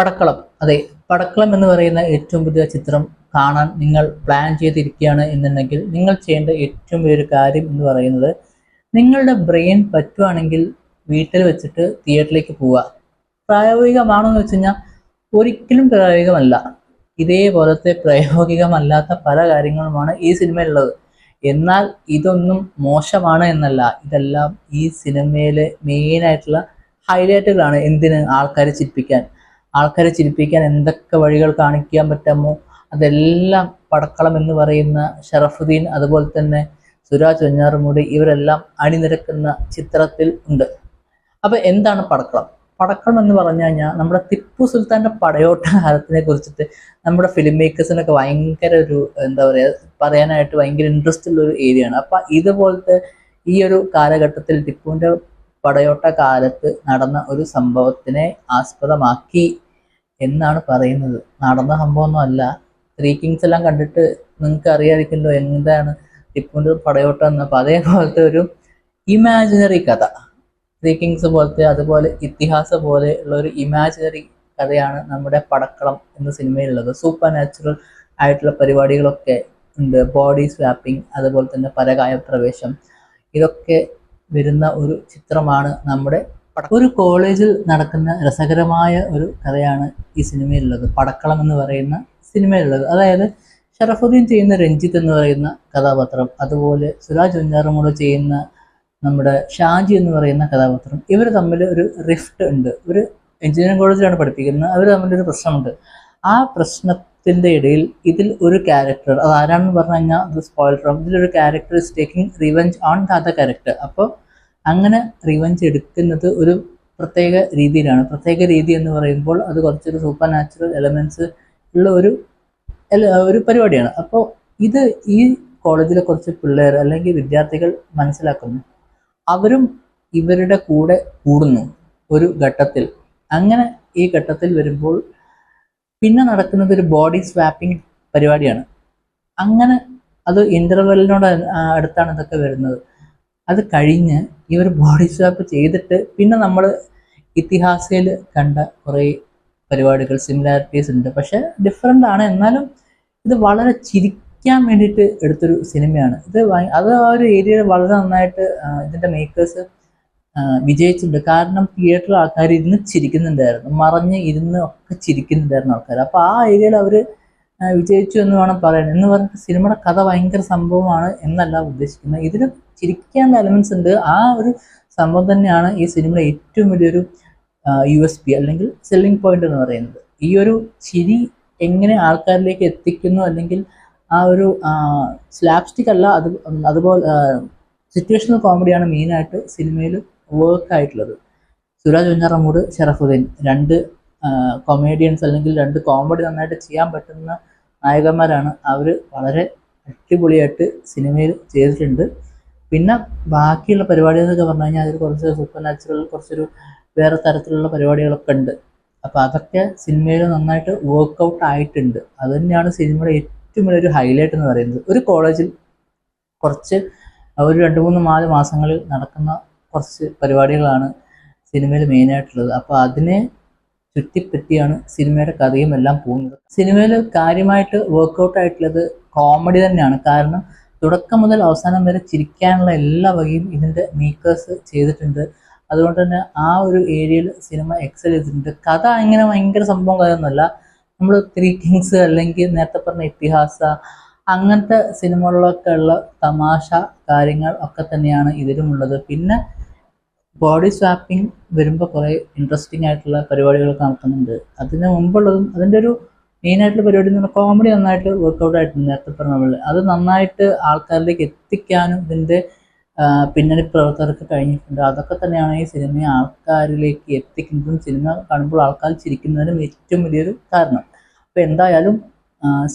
പടക്കളം. അതെ പടക്കളം എന്ന് പറയുന്ന ഏറ്റവും പുതിയ ചിത്രം കാണാൻ നിങ്ങൾ പ്ലാൻ ചെയ്തിരിക്കുകയാണ് എന്നുണ്ടെങ്കിൽ നിങ്ങൾ ചെയ്യേണ്ട ഏറ്റവും വലിയൊരു കാര്യം എന്ന് പറയുന്നത് നിങ്ങളുടെ ബ്രെയിൻ പറ്റുവാണെങ്കിൽ വീട്ടിൽ വെച്ചിട്ട് തിയേറ്ററിലേക്ക് പോവുക. പ്രായോഗികമാണോ എന്ന് വെച്ച് കഴിഞ്ഞാൽ ഒരിക്കലും പ്രായോഗികമല്ല. ഇതേപോലത്തെ പ്രായോഗികമല്ലാത്ത പല കാര്യങ്ങളുമാണ് ഈ സിനിമയിലുള്ളത്. എന്നാൽ ഇതൊന്നും മോശമാണ് എന്നല്ല. ഇതെല്ലാം ഈ സിനിമയിലെ മെയിനായിട്ടുള്ള ഹൈലൈറ്റുകളാണ് എന്തിന് ആൾക്കാരെ ചിരിപ്പിക്കാൻ. ആൾക്കാരെ ചിരിപ്പിക്കാൻ എന്തൊക്കെ വഴികൾ കാണിക്കാൻ പറ്റാമോ? അതെല്ലാം പടക്കളം എന്ന് പറയുന്ന ഷറഫുദ്ദീൻ അതുപോലെ തന്നെ സുരാജ് വെഞ്ഞാറുമൂടി ഇവരെല്ലാം അണിനിരക്കുന്ന ചിത്രത്തിൽ ഉണ്ട്. അപ്പൊ എന്താണ് പടക്കളം? പടക്കളം എന്ന് പറഞ്ഞു കഴിഞ്ഞാൽ നമ്മുടെ ടിപ്പു സുൽത്താന്റെ പടയോട്ട കാലത്തിനെ കുറിച്ചിട്ട് നമ്മുടെ ഫിലിം മേക്കേഴ്സിനൊക്കെ ഭയങ്കര ഒരു എന്താ പറയുക പറയാനായിട്ട് ഭയങ്കര ഇൻട്രസ്റ്റ് ഉള്ള ഒരു ഏരിയയാണ് അപ്പം ഇതുപോലത്തെ ഈ ഒരു കാലഘട്ടത്തിൽ ടിപ്പുവിന്റെ പടയോട്ട കാലത്ത് നടന്ന ഒരു സംഭവത്തിനെ ആസ്പദമാക്കി എന്നാണ് പറയുന്നത്. നടന്ന സംഭവമൊന്നും അല്ല ത്രീ കിങ്സ് എല്ലാം കണ്ടിട്ട് നിങ്ങൾക്ക് അറിയാതിരിക്കല്ലോ എന്താണ് ടിപ്പുവിന്റെ പടയോട്ട എന്ന് അപ്പോൾ അതേപോലത്തെ ഒരു ഇമാജിനറി കഥ. ത്രീ കിങ്സ് പോലത്തെ അതുപോലെ ഇതിഹാസ പോലെ ഉള്ള ഒരു ഇമാജിനറി കഥയാണ് നമ്മുടെ പടക്കളം എന്ന സിനിമയിലുള്ളത്. സൂപ്പർ നാച്ചുറൽ ആയിട്ടുള്ള പരിപാടികളൊക്കെ ഉണ്ട്. ബോഡി സ്വാപ്പിംഗ് അതുപോലെ തന്നെ പരകായ പ്രവേശം ഇതൊക്കെ വരുന്ന ഒരു ചിത്രമാണ് നമ്മുടെ ഒരു കോളേജിൽ നടക്കുന്ന രസകരമായ ഒരു കഥയാണ് ഈ സിനിമയിലുള്ളത്. പടക്കളം എന്ന് പറയുന്ന സിനിമയിലുള്ളത്. അതായത് ഷറഫുദ്ദീൻ ചെയ്യുന്ന രഞ്ജിത്ത് എന്ന് പറയുന്ന കഥാപാത്രം അതുപോലെ സുരാജ് വെഞ്ഞാറമൂട് ചെയ്യുന്ന നമ്മുടെ ഷാജി എന്ന് പറയുന്ന കഥാപാത്രം ഇവർ തമ്മിൽ ഒരു റിഫ്റ്റ് ഉണ്ട്. ഒരു എഞ്ചിനീയറിംഗ് കോളേജിലാണ് പഠിപ്പിക്കുന്നത്. അവർ തമ്മിലൊരു പ്രശ്നമുണ്ട്. ആ പ്രശ്നത്തിന്റെ ഇടയിൽ ഇതിൽ ഒരു ക്യാരക്ടർ അത് ആരാണെന്ന് പറഞ്ഞു കഴിഞ്ഞാൽ അത് സ്പോയിലർ ഇതിലൊരു character is taking revenge on the other character അപ്പോൾ അങ്ങനെ റിവെഞ്ച് എടുക്കുന്നത് ഒരു പ്രത്യേക രീതിയിലാണ്. പ്രത്യേക രീതി എന്ന് പറയുമ്പോൾ അത് കുറച്ചൊരു സൂപ്പർ നാച്ചുറൽ എലമെന്റ്സ് ഉള്ള ഒരു ഒരു പരിപാടിയാണ്. അപ്പോൾ ഇത് ഈ കോളേജിലെ കുറച്ച് പിള്ളേർ അല്ലെങ്കിൽ വിദ്യാർത്ഥികൾ മനസ്സിലാക്കുന്നു. അവരും ഇവരുടെ കൂടെ കൂടുന്നു ഒരു ഘട്ടത്തിൽ. അങ്ങനെ ഈ ഘട്ടത്തിൽ വരുമ്പോൾ പിന്നെ നടക്കുന്നത് ഒരു ബോഡി സ്വാപ്പിംഗ് പരിപാടിയാണ്. അങ്ങനെ അത് ഇന്റർവെല്ലിനോട് അടുത്താണ് ഇതൊക്കെ വരുന്നത്. അത് കഴിഞ്ഞ് ഇവർ ബോഡി സ്വാപ്പ് ചെയ്തിട്ട് പിന്നെ നമ്മൾ ഇതിഹാസയിൽ കണ്ട കുറേ പരിപാടികൾ സിമിലാരിറ്റീസ് ഉണ്ട്. പക്ഷെ ഡിഫറെന്റ് ആണ്. എന്നാലും ഇത് വളരെ ചിരിക്കാൻ വേണ്ടിയിട്ട് എടുത്തൊരു സിനിമയാണ് ഇത് അത് ആ ഒരു ഏരിയയിൽ വളരെ നന്നായിട്ട് ഇതിന്റെ മേക്കേഴ്സ് വിജയിച്ചിട്ടുണ്ട്. കാരണം തിയേറ്ററിൽ ആൾക്കാർ ഇരുന്ന് ചിരിക്കുന്നുണ്ടായിരുന്നു. മറഞ്ഞ് ഇരുന്ന് ഒക്കെ ചിരിക്കുന്നുണ്ടായിരുന്നു ആൾക്കാർ അപ്പൊ ആ ഏരിയയിൽ അവർ വിജയിച്ചു എന്ന് വേണം പറയാൻ. എന്ന് പറഞ്ഞിട്ട് സിനിമയുടെ കഥ ഭയങ്കര സംഭവമാണ് എന്നല്ല ഉദ്ദേശിക്കുന്നത്. ഇതിൽ ചിരിക്കാനുള്ള എലമെന്റ്സ് ഉണ്ട്. ആ ഒരു സംഭവം തന്നെയാണ് ഈ സിനിമയുടെ ഏറ്റവും വലിയൊരു യു എസ് പി അല്ലെങ്കിൽ സെല്ലിംഗ് പോയിന്റ് എന്ന് പറയുന്നത്. ഈ ഒരു ചിരി എങ്ങനെ ആൾക്കാരിലേക്ക് എത്തിക്കുന്നു അല്ലെങ്കിൽ ആ ഒരു സ്ലാപ്സ്റ്റിക് അല്ല അത് അതുപോലെ സിറ്റുവേഷണൽ കോമഡിയാണ് മെയിനായിട്ട് സിനിമയിൽ വർക്ക് ആയിട്ടുള്ളത്. സുരാജ് വെഞ്ഞാറമ്മൂട് ഷറഫുദ്ദീൻ. രണ്ട് കൊമേഡിയൻസ് അല്ലെങ്കിൽ രണ്ട് കോമഡി നന്നായിട്ട് ചെയ്യാൻ പറ്റുന്ന നായകന്മാരാണ് അവർ വളരെ അടിപൊളിയായിട്ട് സിനിമയിൽ ചെയ്തിട്ടുണ്ട്. പിന്നെ ബാക്കിയുള്ള പരിപാടികളൊക്കെ പറഞ്ഞു കഴിഞ്ഞാൽ അതിൽ കുറച്ച് സൂപ്പർ നാച്ചുറൽ കുറച്ചൊരു വേറെ തരത്തിലുള്ള പരിപാടികളൊക്കെ ഉണ്ട്. അപ്പോൾ അതൊക്കെ സിനിമയിൽ നന്നായിട്ട് വർക്കൗട്ട് ആയിട്ടുണ്ട്. അത് തന്നെയാണ് സിനിമയുടെ ഏറ്റവും വലിയൊരു ഹൈലൈറ്റ് എന്ന് പറയുന്നത്. ഒരു കോളേജിൽ കുറച്ച് ഒരു രണ്ട് മൂന്ന് നാല് മാസങ്ങളിൽ നടക്കുന്ന കുറച്ച് പരിപാടികളാണ് സിനിമയിൽ മെയിനായിട്ടുള്ളത്. അപ്പോൾ അതിനെ ചുറ്റിപ്പറ്റിയാണ് സിനിമയുടെ കഥയും എല്ലാം പോകുന്നത്. സിനിമയിൽ കാര്യമായിട്ട് വർക്കൗട്ട് ആയിട്ടുള്ളത് കോമഡി തന്നെയാണ്. കാരണം തുടക്കം മുതൽ അവസാനം വരെ ചിരിക്കാനുള്ള എല്ലാ വകയും ഇതിന്റെ മേക്കേഴ്സ് ചെയ്തിട്ടുണ്ട്. അതുകൊണ്ട് തന്നെ ആ ഒരു ഏരിയയിൽ സിനിമ എക്സൽ ചെയ്തിട്ടുണ്ട്. കഥ അങ്ങനെ ഭയങ്കര സംഭവം കഥയൊന്നുമല്ല. നമ്മൾ ത്രീ കിങ്സ് അല്ലെങ്കിൽ നേരത്തെ പറഞ്ഞ ഇതിഹാസ അങ്ങനത്തെ സിനിമകളിലൊക്കെ ഉള്ള തമാശ കാര്യങ്ങൾ ഒക്കെ തന്നെയാണ് ഇതിലുമുള്ളത്. പിന്നെ ബോഡി സ്വാപ്പിംഗ് വരുമ്പോൾ കുറേ ഇൻട്രസ്റ്റിംഗ് ആയിട്ടുള്ള പരിപാടികളൊക്കെ നടത്തുന്നുണ്ട് അതിന് മുമ്പുള്ളതും അതിന്റെ ഒരു മെയിൻ ആയിട്ടുള്ള പരിപാടി എന്ന് പറഞ്ഞാൽ കോമഡി നന്നായിട്ട് വർക്കൗട്ട് ആയിട്ടുണ്ട് നേരത്തെ പറഞ്ഞ പോലെ. അത് നന്നായിട്ട് ആൾക്കാരിലേക്ക് എത്തിക്കാനും ഇതിന്റെ പിന്നണി പ്രവർത്തകർക്ക് കഴിഞ്ഞിട്ടുണ്ട്. അതൊക്കെ തന്നെയാണ് ഈ സിനിമയെ ആൾക്കാരിലേക്ക് എത്തിക്കുന്നതും സിനിമ കാണുമ്പോൾ ആൾക്കാർ ചിരിക്കുന്നതിനും ഏറ്റവും വലിയൊരു കാരണം. അപ്പോൾ എന്തായാലും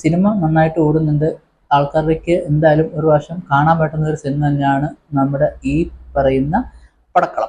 സിനിമ നന്നായിട്ട് ഓടുന്നുണ്ട്. ആൾക്കാരിലേക്ക് എന്തായാലും ഒരു വർഷം കാണാൻ പറ്റുന്ന ഒരു സിനിമ തന്നെയാണ് നമ്മുടെ ഈ പറയുന്ന പടക്കളം.